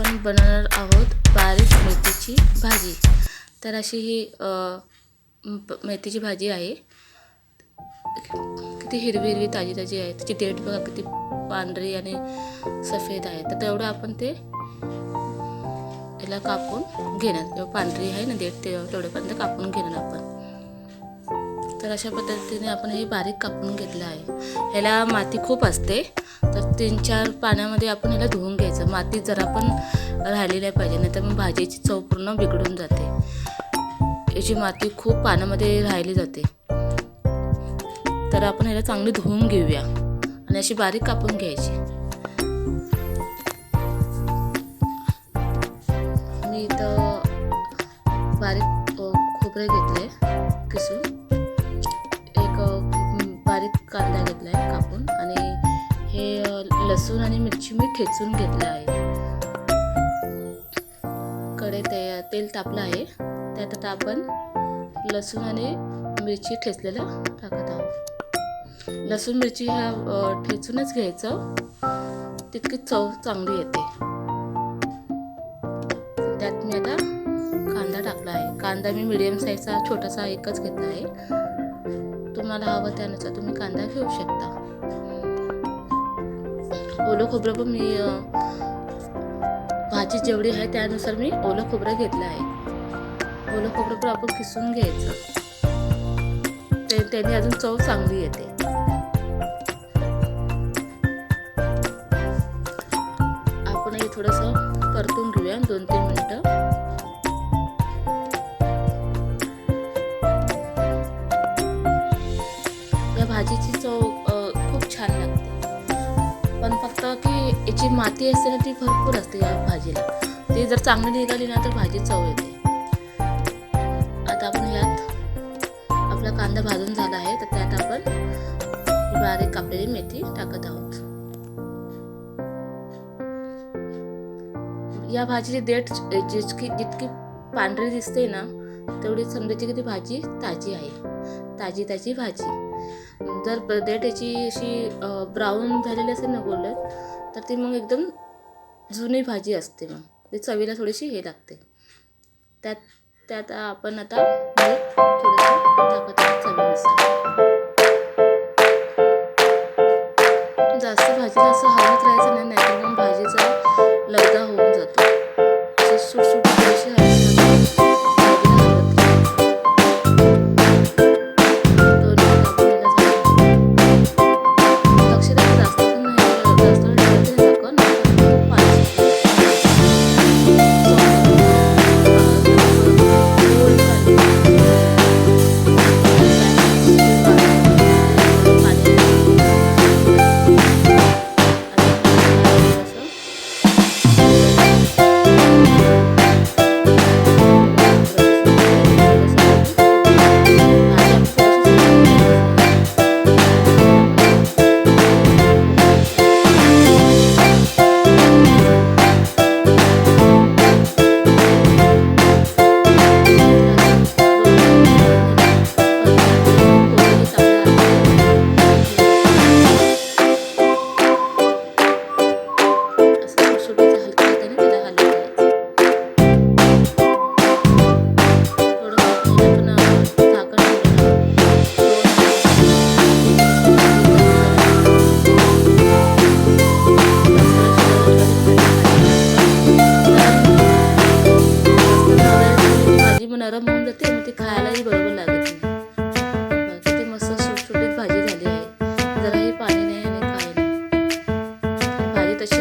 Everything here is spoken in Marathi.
आपण बनवणार आहोत बारीक मेथीची भाजी. तर अशी ही मेथीची भाजी आहे. किती हिरवी हिरवी ताजी ताजी आहे. त्याची देठ बघा किती पांढरी आणि सफेद आहे. तर तेवढं आपण ते याला कापून घेणार. जेव्हा पांढरी आहे ना देठ ते तेवढ्यापर्यंत कापून घेणार आपण. तर अशा पद्धतीने आपण हे बारीक कापून घेतलं आहे. ह्याला माती खूप असते. तर तीन चार पाण्यामध्ये आपण ह्याला धुवून घ्यायचं. माती जरा पण राहिली नाही पाहिजे नाही तर मग भाजीची चव पूर्ण बिघडून जाते. याची माती खूप पाण्यामध्ये राहिली जाते. तर आपण ह्याला चांगली धुवून घेऊया. आणि अशी बारीक कापून घ्यायची. बारीक कांदा घेतला आहे कापून आणि हे लसूण आणि मिरची मी ठेचून घेतलं आहे. कडे ते तेल तापलं आहे. त्यात आता आपण लसूण आणि मिरची ठेचलेलं टाकत आहोत. लसूण मिरची ह्या ठेचूनच घ्यायचं. तितकी चव चांगली येते. त्यात मी आता कांदा टाकला आहे. कांदा मी मिडियम साईजचा छोटासा एकच घेतला आहे. तुम्हाला हवं त्यानुसार तुम्ही कांदा घेऊ शकता. ओलं खोबरं पण मी भाजी जेवढी आहे त्यानुसार मी ओलं खोबरं घेतलं आहे. ओलं खोबरं पण आपण किसून घ्यायचं. ते त्याने अजून चव चांगली येते. आपण हे थोडंसं परतून घेऊया दोन तीन मिनटं. याची माती असते ना ती भरपूर असते या भाजीला. ती जर चांगली निघाली ना तर भाजी चव येते. आता आपण यात आपला कांदा भाजून झाला आहे तर त्यात आपण बारीक कापलेली मेथी टाकत आहोत. या भाजीची देठ जितकी जितकी पांढरी दिसते ना तेवढी समजायची की ती भाजी ताजी आहे. ताजी ताजी भाजी. जर ब- अशी ब्राऊन झालेली असेल ना गोल्डन तर ती मग एकदम जुनी भाजी असते मग. ती चवीला थोडीशी हे लागते. त्यात त्यात आपण आता मीठ थोडंसं टाकत चवीनुसार. जास्त भाजीला असं हलत राहायचं नाही नाहीतर मग भाजीचा लगदा होऊन मग नरम जाते मग ते खायलाही बरोबर लागत नाही. ते मस्त सुटसुटीत भाजी झाली आहे. जराही पाणी नाही आणि काय नाही. भाजी तशी